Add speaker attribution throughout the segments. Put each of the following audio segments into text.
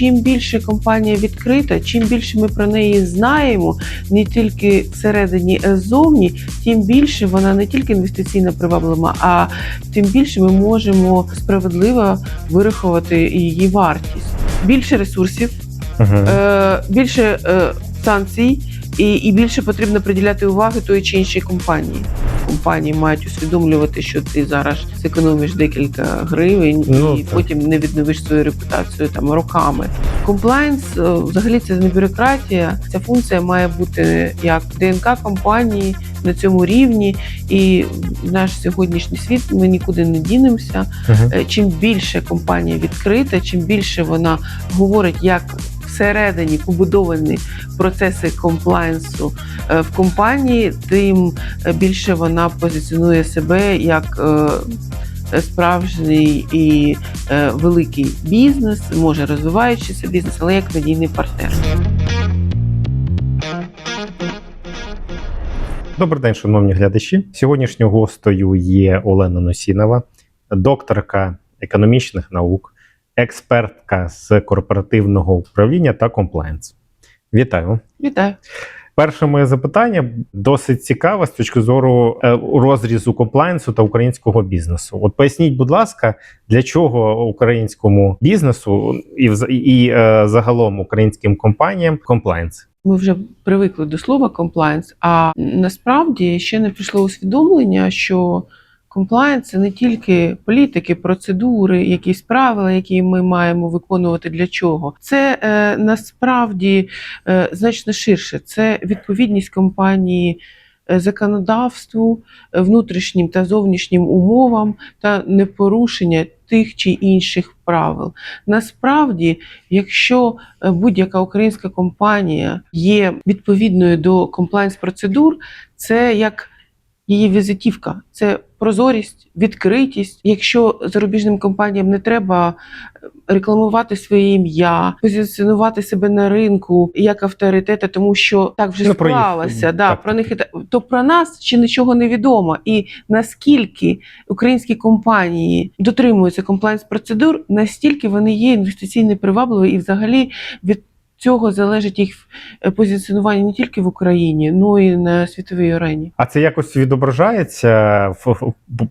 Speaker 1: чим більше компанія відкрита, чим більше ми про неї знаємо, не тільки всередині, а ззовні, тим більше вона не тільки інвестиційно приваблива, а тим більше ми можемо справедливо вирахувати її вартість. Більше ресурсів,
Speaker 2: uh
Speaker 1: -huh. більше е, санкцій, і, і більше потрібно приділяти уваги тої чи іншій компанії. Компанії мають усвідомлювати, що ти зараз зекономиш декілька гривень
Speaker 2: Ну,
Speaker 1: і
Speaker 2: так.
Speaker 1: потім не відновиш свою репутацію там роками. Комплайнс е, взагалі це не бюрократія. Ця функція має бути як ДНК компанії на цьому рівні. І наш сьогоднішній світ ми нікуди не дінемося. Е, чим більше компанія відкрита, чим більше вона говорить, як всередині побудовані процеси комплайнсу е, в компанії, тим е, більше вона позиціонує себе як е, справжній і великий бізнес, може розвиваючийся бізнес, але як надійний партнер.
Speaker 2: Добрий день, шановні глядачі. Сьогоднішньою гостею є Олена Носінова, докторка економічних наук, експертка з корпоративного управління та комплаєнс. Вітаю.
Speaker 1: Вітаю.
Speaker 2: Перше моє запитання досить цікаве з точки зору е, розрізу комплаєнсу та українського бізнесу. От поясніть, будь ласка, для чого українському бізнесу і, і е, загалом українським компаніям комплаєнс?
Speaker 1: Ми вже привикли до слова комплайнс, а насправді ще не прийшло усвідомлення, що комплайнс це не тільки політики, процедури, якісь правила, які ми маємо виконувати для чого. Це е, насправді е, значно ширше. Це відповідність компанії. е, Законодавству, е, внутрішнім та зовнішнім умовам та непорушення тих чи інших правил. Насправді, якщо е, будь-яка українська компанія є відповідною до комплайнс процедур, це як її візитівка, це прозорість, відкритість. Якщо зарубіжним компаніям не треба е, рекламувати своє ім'я, позиціонувати себе на ринку як авторитета, тому що так вже
Speaker 2: Ну, про
Speaker 1: склалося, да,
Speaker 2: так.
Speaker 1: про них то про нас ще нічого не відомо. І наскільки українські компанії дотримуються комплайнс процедур, настільки вони є інвестиційно привабливі і взагалі від цього залежить їх е, позиціонування не тільки в Україні, але й на світовій арені.
Speaker 2: А це якось відображається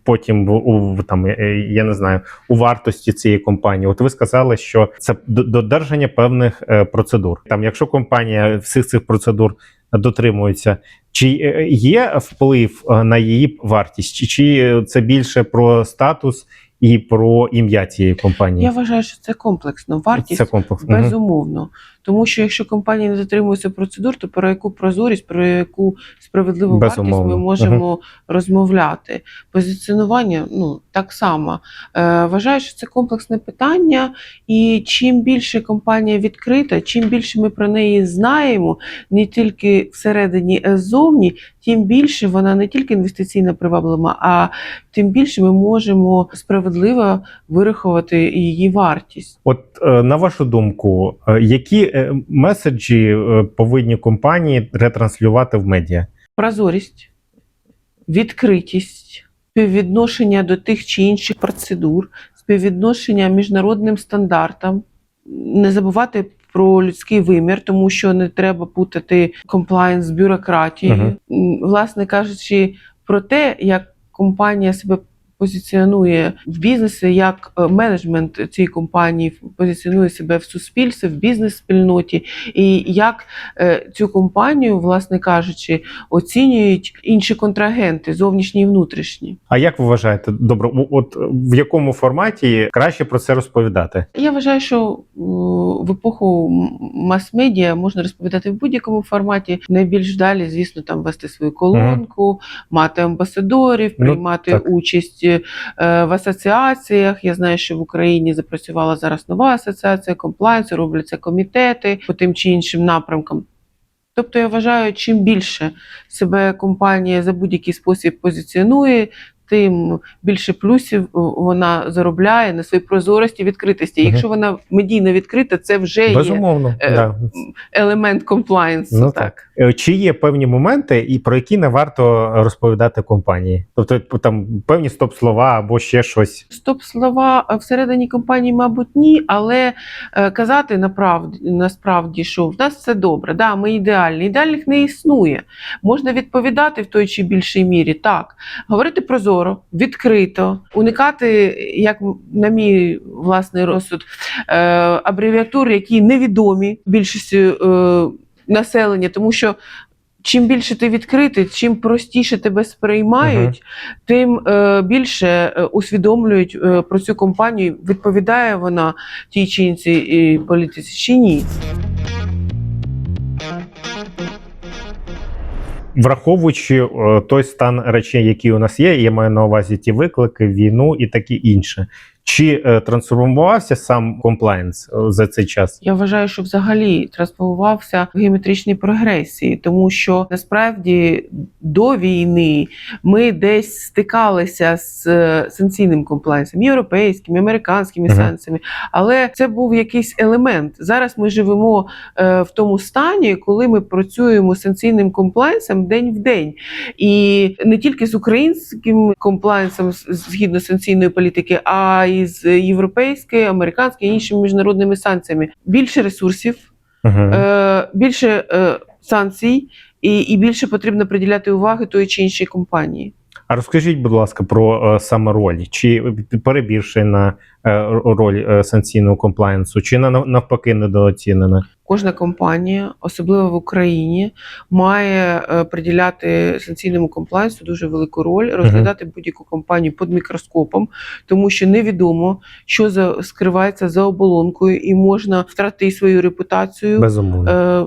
Speaker 2: потім у там, е, я не знаю, у вартості цієї компанії. От ви сказали, що це додержання певних е, процедур. Там, якщо компанія всіх цих процедур дотримується, чи є вплив на її вартість, чи це більше про статус і про ім'я цієї компанії?
Speaker 1: Я вважаю, що це комплексно. Вартість
Speaker 2: Це комплекс. Мгм.
Speaker 1: безумовно. Тому що якщо компанія не дотримується процедур, то про яку прозорість, про яку справедливу
Speaker 2: Безумовно.
Speaker 1: вартість ми можемо розмовляти. Позиціонування ну так само. Е, вважаю, що це комплексне питання, і чим більше компанія відкрита, чим більше ми про неї знаємо, не тільки всередині, а ззовні, тим більше вона не тільки інвестиційно приваблива, а тим більше ми можемо справедливо вирахувати її вартість.
Speaker 2: От е, на вашу думку, е, які е, меседжі повинні компанії ретранслювати в медіа?
Speaker 1: Прозорість, відкритість, співвідношення до тих чи інших процедур, співвідношення міжнародним стандартам, не забувати. Про людський вимір, тому що не треба путати комплаєнс з бюрократією. М, Власне кажучи, про те, як компанія себе позиціонує в бізнесі, як е, менеджмент цієї компанії позиціонує себе в суспільстві, в бізнес-спільноті, і як е, цю компанію, власне кажучи, оцінюють інші контрагенти, зовнішні і внутрішні.
Speaker 2: А як ви вважаєте, добре, от в якому форматі краще про це розповідати?
Speaker 1: Я вважаю, що в епоху мас-медіа можна розповідати в будь-якому форматі. Найбільш далі, звісно, там вести свою колонку, мати амбасадорів,
Speaker 2: Ну,
Speaker 1: приймати
Speaker 2: так.
Speaker 1: участь в асоціаціях. Я знаю, що в Україні запрацювала зараз нова асоціація комплайнсу, робляться комітети по тим чи іншим напрямкам. Тобто я вважаю, чим більше себе компанія за будь-який спосіб позиціонує, тим більше плюсів вона заробляє на своїй прозорості, відкритості. Якщо вона медійно відкрита, це вже є
Speaker 2: Безумовно,
Speaker 1: е,
Speaker 2: да.
Speaker 1: елемент комплаєнсу.
Speaker 2: Ну,
Speaker 1: так.
Speaker 2: Е, Чи є певні моменти, і про які не варто розповідати компанії? Тобто там певні стоп-слова або ще щось.
Speaker 1: Стоп слова е, всередині компанії, мабуть, ні, але е, казати направді, насправді, що в нас все добре, да, ми ідеальні. Ідеальних не існує. Можна відповідати в той чи більшій мірі, так. Говорити прозоро, відкрито, уникати, як на мій власний розсуд, абревіатур, які невідомі більшості е, населення, тому що. Чим більше ти відкритий, чим простіше тебе сприймають, тим е, більше е, усвідомлюють е, про цю компанію, відповідає вона тій чи іншій е, політиці чи ні.
Speaker 2: Враховуючи е, той стан речей, який у нас є, я маю на увазі ті виклики, війну і таке інше. Чи е, трансформувався сам комплаєнс е, за цей час?
Speaker 1: Я вважаю, що взагалі трансформувався в геометричній прогресії, тому що насправді до війни ми десь стикалися з е, санкційним комплайнсом, європейським, американськими
Speaker 2: Мгм.
Speaker 1: санкціями, але це був якийсь елемент. Зараз ми живемо е, в тому стані, коли ми працюємо з санкційним комплайнсом день в день, і не тільки з українським комплайнсом згідно санкційної політики, а й з європейською, і іншими міжнародними санкціями. Більше ресурсів, е, більше е, санкцій, і, і більше потрібно приділяти уваги тої чи іншій компанії.
Speaker 2: А розкажіть, будь ласка, про е, саме роль. Чи перебільшена е, роль е, санкційного комплаєнсу, чи на- навпаки недооцінена?
Speaker 1: Кожна компанія, особливо в Україні, має е, приділяти санкційному комплайнсу дуже велику роль, розглядати будь-яку компанію під мікроскопом, тому що невідомо, що за скривається за оболонкою, і можна втратити свою репутацію.
Speaker 2: Безумовно.
Speaker 1: е,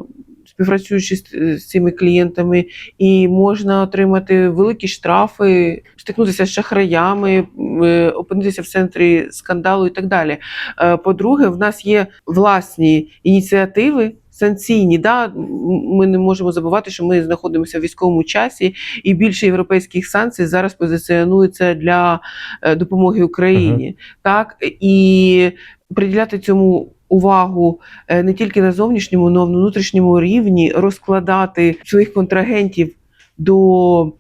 Speaker 1: Співпрацюючи з, з цими клієнтами, і можна отримати великі штрафи, стикнутися з шахраями, е, опинитися в центрі скандалу і так далі. Е, По-друге, в нас є власні ініціативи. Санкційні, да, ми не можемо забувати, що ми знаходимося в військовому часі, і більше європейських санкцій зараз позиціонується для е, допомоги Україні. Так і приділяти цьому увагу е, не тільки на зовнішньому, але й на внутрішньому рівні, розкладати своїх контрагентів до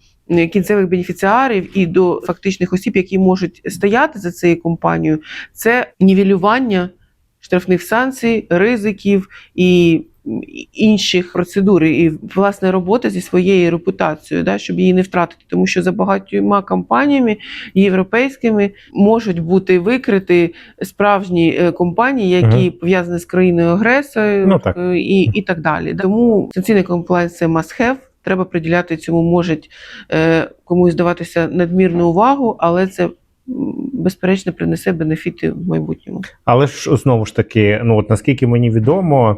Speaker 1: кінцевих бенефіціарів і до фактичних осіб, які можуть стояти за цією компанією, це нівелювання штрафних санкцій, ризиків і інших процедур, і власне робота зі своєю репутацією, да, щоб її не втратити, тому що за багатьма компаніями європейськими можуть бути викриті справжні е, компанії, які
Speaker 2: Мгм.
Speaker 1: пов'язані з країною агресором
Speaker 2: Ну, так.
Speaker 1: е, і, і так далі. Тому санкційний комплайнс це must have. Треба приділяти цьому, можуть е, комусь здаватися надмірну увагу, але це безперечно принесе бенефіти в майбутньому.
Speaker 2: Але ж знову ж таки, ну от наскільки мені відомо,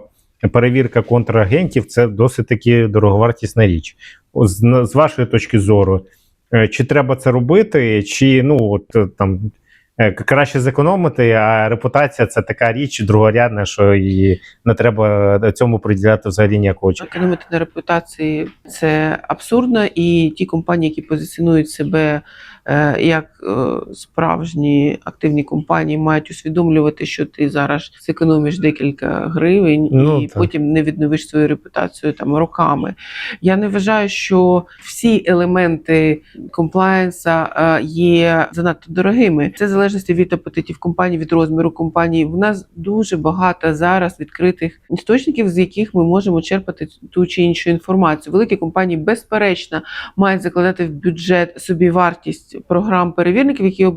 Speaker 2: перевірка контрагентів це досить таки дороговартісна річ. З, з вашої точки зору, е, чи треба це робити, чи ну от е, там. Е, Краще зекономити, а репутація це така річ другорядна, що її не треба цьому приділяти взагалі ніякого часу.
Speaker 1: Економити на репутації це абсурдно, і ті компанії, які позиціонують себе е, як е, справжні активні компанії, мають усвідомлювати, що ти зараз зекономиш декілька гривень
Speaker 2: Ну,
Speaker 1: і
Speaker 2: так.
Speaker 1: потім не відновиш свою репутацію там роками. Я не вважаю, що всі елементи комплаєнса е, є занадто дорогими. Це в залежності від апетитів компанії, від розміру компанії. В нас дуже багато зараз відкритих істочників, з яких ми можемо черпати ту чи іншу інформацію. Великі компанії, безперечно, мають закладати в бюджет собі вартість програм перевірників, які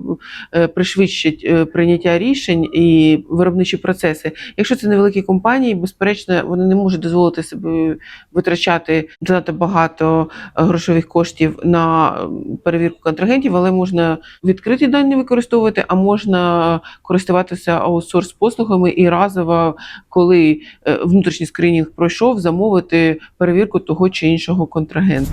Speaker 1: е, пришвидшать е, прийняття рішень і виробничі процеси. Якщо це невеликі компанії, безперечно, вони не можуть дозволити собі витрачати занадто багато е, грошових коштів на перевірку контрагентів, але можна відкриті дані використовувати, а можна користуватися аутсорс послугами і разово, коли е, внутрішній скринінг пройшов, замовити перевірку того чи іншого контрагента.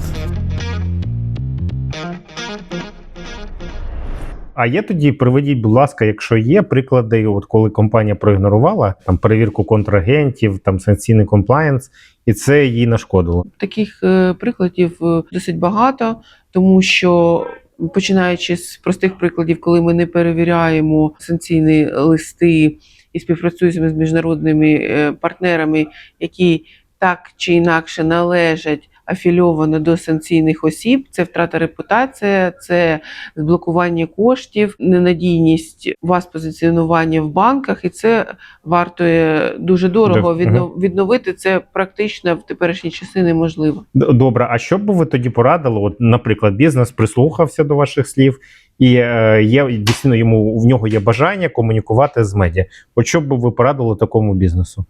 Speaker 2: А є тоді, приведіть, будь ласка, якщо є приклади, от коли компанія проігнорувала там перевірку контрагентів, там санкційний комплаєнс, і це їй нашкодило.
Speaker 1: Таких е, прикладів е, досить багато, тому що починаючи з простих прикладів, коли ми не перевіряємо санкційні листи і співпрацюємо з міжнародними е, партнерами, які так чи інакше належать афільовано до санкційних осіб, це втрата репутації, це зблокування коштів, ненадійність вас позиціонування в банках, і це вартує дуже дорого. Відновити це практично в теперішні часи неможливо.
Speaker 2: Добре, а що б ви тоді порадили? От, наприклад, бізнес прислухався до ваших слів, і е, є дійсно йому в нього є бажання комунікувати з медіа. От що б ви порадили такому бізнесу?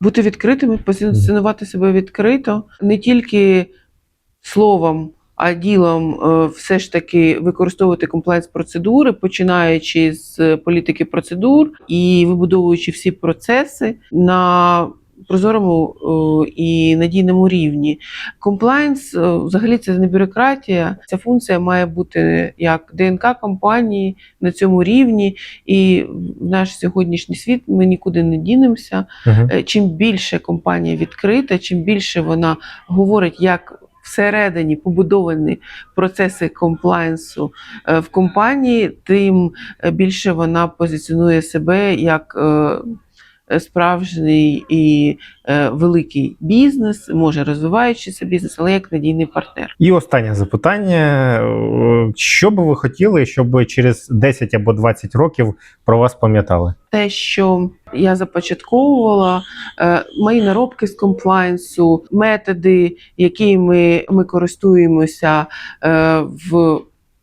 Speaker 1: Бути відкритими, позиціонувати себе відкрито, не тільки словом, а ділом е, все ж таки використовувати комплекс процедури, починаючи з політики процедур і вибудовуючи всі процеси на прозорому і надійному рівні. Комплайнс е, взагалі це не бюрократія. Ця функція має бути як ДНК компанії на цьому рівні, і в наш сьогоднішній світ ми нікуди не дінемося.
Speaker 2: Угу.
Speaker 1: Чим більше компанія відкрита, чим більше вона говорить, як всередині побудовані процеси комплайнсу е, в компанії, тим е, більше вона позиціонує себе як справжній і е, великий бізнес, може розвиваючийся бізнес, але як надійний партнер.
Speaker 2: І останнє запитання: Е, що би ви хотіли, щоб через 10 або 20 років про вас пам'ятали?
Speaker 1: те, що я започатковувала, е, мої наробки з комплайнсу, методи, якими ми користуємося е, в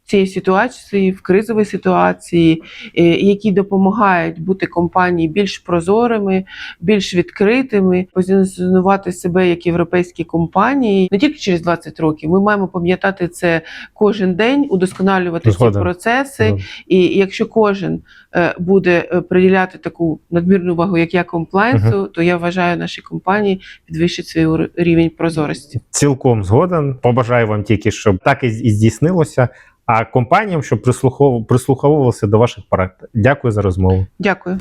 Speaker 1: цій ситуації, в кризовій ситуації, е, які допомагають бути компанії більш прозорими, більш відкритими, позиціонувати себе як європейські компанії не тільки через 20 років. Ми маємо пам'ятати це кожен день, удосконалювати ці процеси. І якщо кожен е, буде е, приділяти таку надмірну увагу, як я комплайнсу, то я вважаю, наші компанії підвищать свій рівень прозорості.
Speaker 2: Цілком згоден. Побажаю вам тільки, щоб так і здійснилося. А компаніям, прислухов... прислуховувалися до ваших порад. Дякую за розмову.
Speaker 1: Дякую.